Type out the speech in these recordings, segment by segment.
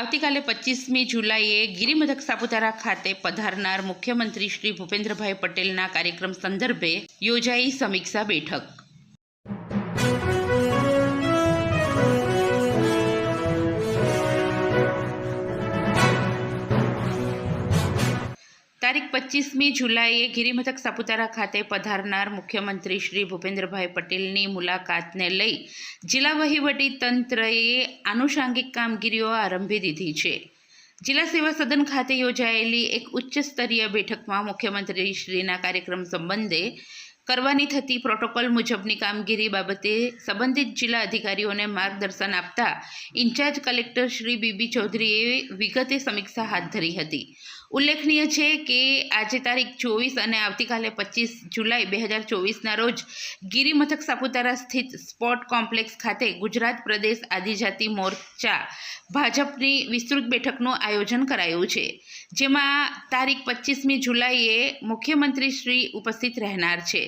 આવતીકાલે પચીસમી જુલાઈએ ગિરિમથક સાપુતારા ખાતે પધારનાર મુખ્યમંત્રી શ્રી ભૂપેન્દ્રભાઈ પટેલના કાર્યક્રમ સંદર્ભે યોજાઈ સમીક્ષા બેઠક. તારીખ પચીસમી જુલાઈએ ગિરિમથક સાપુતારા ખાતે પધારનાર મુખ્યમંત્રી શ્રી ભૂપેન્દ્રભાઈ પટેલની મુલાકાતને લઈ જિલ્લા વહીવટી તંત્રએ આનુષાંગિક કામગીરીઓ આરંભી દીધી છે. જિલ્લા સેવા સદન ખાતે યોજાયેલી એક ઉચ્ચ સ્તરીય બેઠકમાં મુખ્યમંત્રી શ્રીના કાર્યક્રમ સંબંધે કરવાની થતી પ્રોટોકોલ મુજબની કામગીરી બાબતે સંબંધિત જિલ્લા અધિકારીઓને માર્ગદર્શન આપતા ઇન્ચાર્જ કલેક્ટર શ્રી બીબી ચૌધરીએ વિગતે સમીક્ષા હાથ ધરી હતી. ઉલ્લેખનીય છે કે આજે તારીખ ચોવીસ અને આવતીકાલે પચીસ જુલાઈ બે હજાર ચોવીસના રોજ ગિરિમથક સાપુતારા સ્થિત સ્પોર્ટ કોમ્પ્લેક્સ ખાતે ગુજરાત પ્રદેશ આદિજાતિ મોરચા ભાજપની વિસ્તૃત બેઠકનું આયોજન કરાયું છે, જેમાં તારીખ પચીસમી જુલાઈએ મુખ્યમંત્રી શ્રી ઉપસ્થિત રહેનાર છે.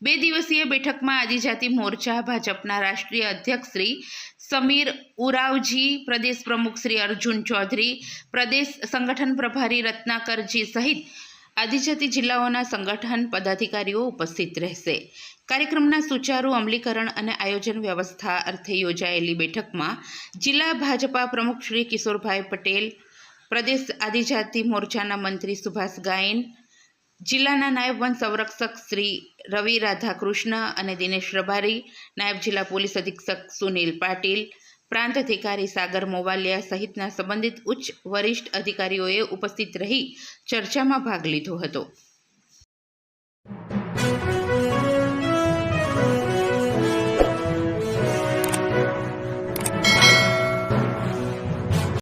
બે દિવસીય બેઠકમાં આદિજાતિ મોરચા ભાજપના રાષ્ટ્રીય અધ્યક્ષ શ્રી સમીર ઉરાવજી, પ્રદેશ પ્રમુખ શ્રી અર્જુન ચૌધરી, પ્રદેશ સંગઠન પ્રભારી રત્નાકરજી સહિત આદિજાતિ જિલ્લાઓના સંગઠન પદાધિકારીઓ ઉપસ્થિત રહેશે. કાર્યક્રમના સુચારુ, અમલીકરણ અને આયોજન વ્યવસ્થા અર્થે યોજાયેલી બેઠકમાં જિલ્લા ભાજપા પ્રમુખ શ્રી કિશોરભાઈ પટેલ, પ્રદેશ આદિજાતિ મોરચાના મંત્રી સુભાષ ગાયન જિલ્લાના નાયબ વન સંરક્ષક શ્રી રવિ રાધાકૃષ્ણ અને દિનેશ રબારી, નાયબ જિલ્લા પોલીસ અધિક્ષક સુનિલ પાટીલ, પ્રાંત અધિકારી સાગર મોવાલિયા સહિતના સંબંધિત ઉચ્ચ વરિષ્ઠ અધિકારીઓએ ઉપસ્થિત રહી ચર્ચામાં ભાગ લીધો હતો.